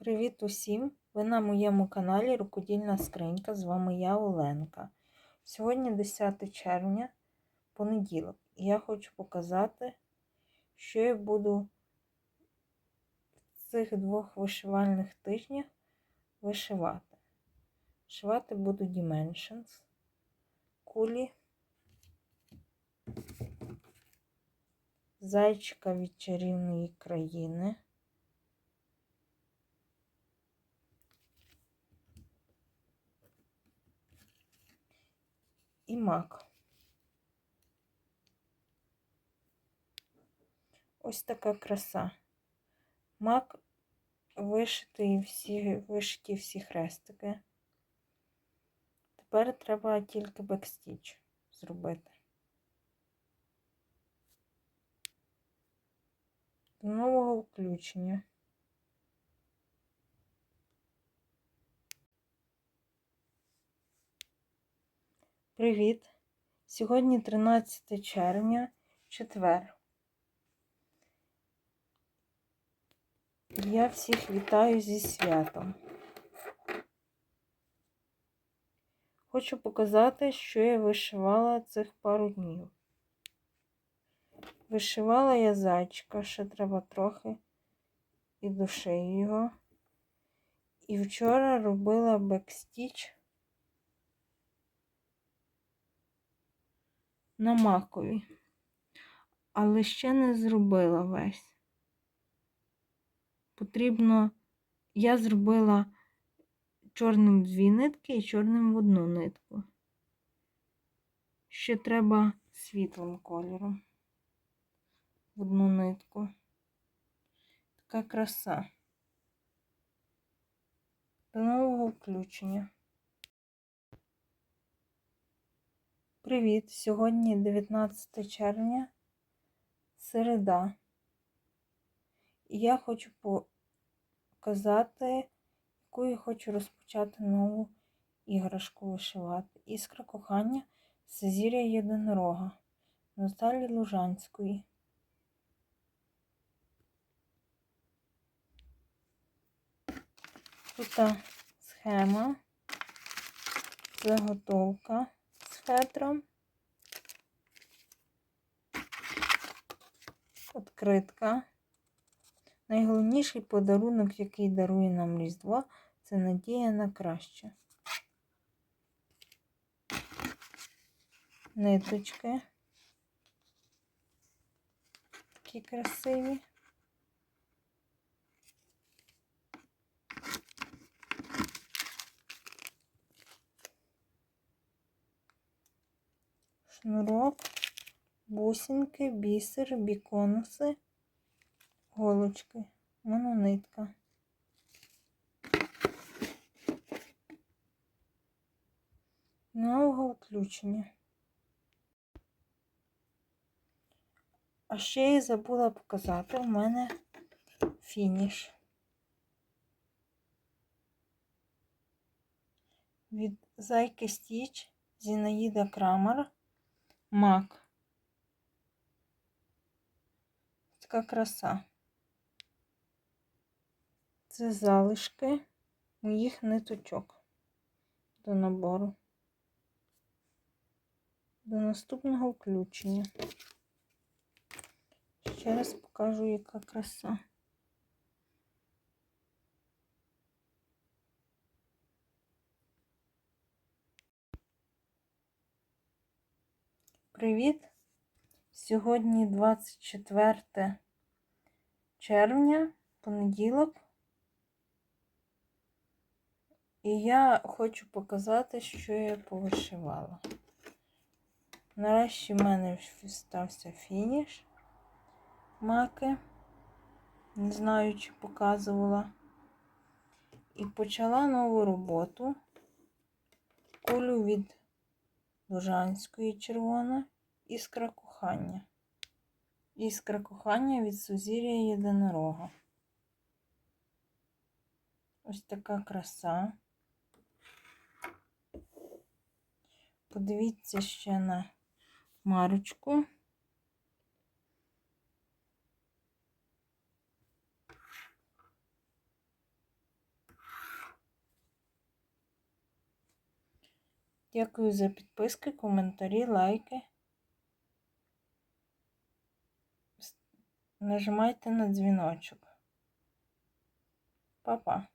Привіт усім! Ви на моєму каналі Рукодільна Скринька. З вами я Оленка. Сьогодні 10 червня, понеділок, і я хочу показати, що я буду в цих двох вишивальних тижнях вишивати. Вишивати буду Dimensions, кулі, зайчика від чарівної країни. І мак. Ось така краса. Мак вишитий всі, вишиті всі хрестики. Тепер треба тільки бекстіч зробити. До нового включення. Привіт! Сьогодні 13 червня, четвер. Я всіх вітаю зі святом. Хочу показати, що я вишивала цих пару днів. Вишивала я зайчика, ще треба трохи і душею його. І вчора робила бекстіч. На макові, але ще не зробила весь. Потрібно, я зробила чорним дві нитки і чорним в одну нитку. Ще треба світлим кольором в одну нитку. Така краса. До нового включення. Привіт! Сьогодні 19 червня, середа. І я хочу показати, яку я хочу розпочати нову іграшку вишивати. Іскра кохання Сезіря Єдинорога Наталі Лужанської. Тут схема, заготовка фетром. Откритка. Найголовніший подарунок, який дарує нам Різдво, це надія на краще. Ниточки. Такі красиві. Шнурок, бусинки, бісер, біконуси, голочки, мононитка. Нового включення. А ще я забула показати у мене фініш. Від Зайки Стіч Зінаїда Крамер мак. Така краса. Це залишки моїх ниточок до набору. До наступного включення. Ще раз покажу, яка краса. Привіт! Сьогодні 24 червня, понеділок, і я хочу показати, що я повишивала. Нарешті в мене стався фініш маки, не знаю, чи показувала. І почала нову роботу. Кулю від Лужанської червона, іскра кохання. Іскра кохання від Сузір'я Єдинорога. Ось така краса. Подивіться ще на марочку. Дякую за підписки, коментарі, лайки. Нажимайте на дзвіночок. Па-па.